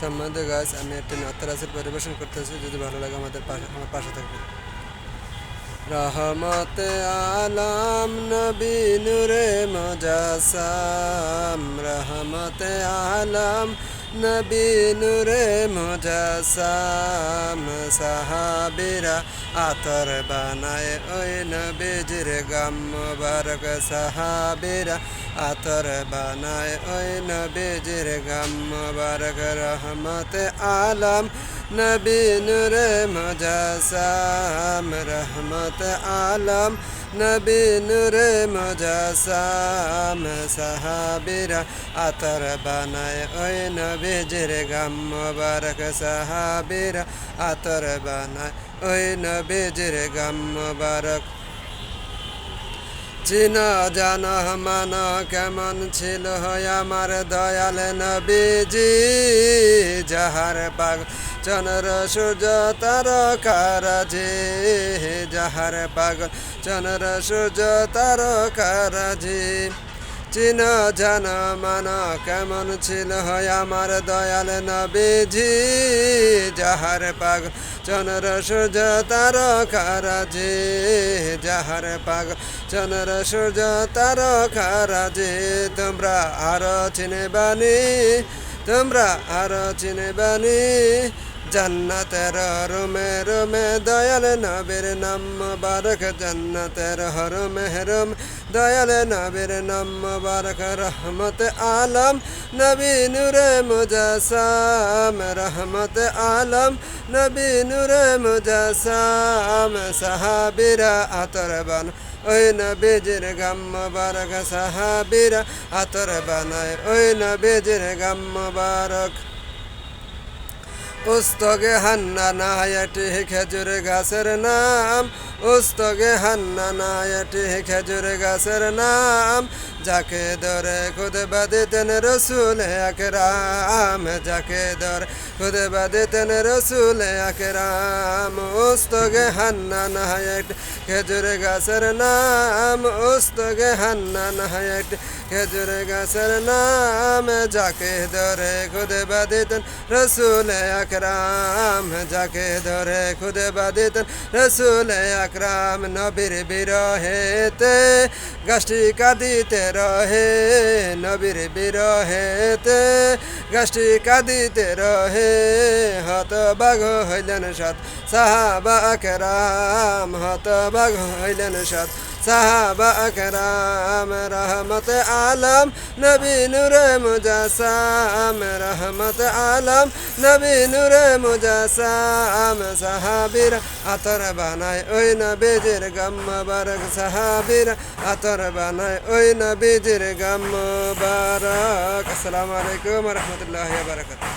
সম্মানিত গাছ আমি একটি নত্তরাসের পরিবেশন করতেছি যদি ভালো লাগে আমাদের পাশে আমার পাশে থাকবে রহমতে আলাম নবী নূরে মজাসাম, রহমতে আলাম নবী নূরে মজাসাম, সাহাবিরা আতর বানায় ওই নবীজির গাম মুবারক, সাহাবিরা আতর বানায় ওই নবীজির গাম মুবারক রহমতে আলাম। নবী নূরে মজাসাম রহমত আলম। নবী নূরে মজাসাম সাহাবিরা আতর বানায় ওই নবীজির গাম মুবারক সাহাবিরা আতর বানায় ওই নবীজির গাম মুবারক চিন জান মান কেমন ছিল আমার দয়াল নবীজি। যাহার পাগ চন্দ্র সূর্য তারকারাজি যাহার পাগল চন্দ্র সূর্য তারকারাজি চিন জান মান কেমন ছিল আমার দয়াল নবীজি। যাহার পাগ চন্দ্র সূর্য তারকারাজি যাহার পাগ চন্দ্র, সূর্য তারকারাজি তোমরা আরও চিনে বানি তোমরা আরও চিনে বানি জান্নাতের রুমে রুমে দয়াল নবীর নাম মুবারক, জান্নাতের হরমে হরম দয়াল নবীর নাম মুবারক, রহমত আলম নবী নূরে মুজাসাম, রহমত আলম নবী নূরে মুজাসাম, সাহাবিরা আতরবান ওই নবীজির গাম বারক, সাহাবিরা আতর বানায়। ওই নবীজির গাম বারক। পুস্তকে হান্না নায়াটি খেজুর গাছের নাম উস্তগে হান্না নায়াটি খেজুর গাছের নাম, যাকে ধরে খুদ বাদিতেন রসুল আকরাম, যাকে ধরে খুদ বাদিতেন রসুল আকরাম। উস্তগে হান্না নায়াটি খেজুর গাছের নাম উস্তগে হান্না নায়াটি খেজুর গাছের নাম, যাকে ধরে খুদ বাদিতেন রসুল আকরাম, যাকে ধরে খুদ বাদিতেন রসুল আকরাম নবীর বিরহেতে, গাছটি কাঁদিতে রহে নবীর বিরহেতে, গাছটি কাঁদিতে রহে হত বাঘ হইলেন সৎ সাহাবা আকরাম হত বাঘ হইলেন সৎ সাহাবা আকরাম রহমত আলম নবী নূরে মুজাসাম রহমত আলম নবী নূরে মুজাসাম সাহাবির আতর বানায় ওই নবীজির গম বারক সাহাবির আতর বানায় ওই নবীজির গম বারক আসসালামু আলাইকুম রহমতুল্লাহ বারকাত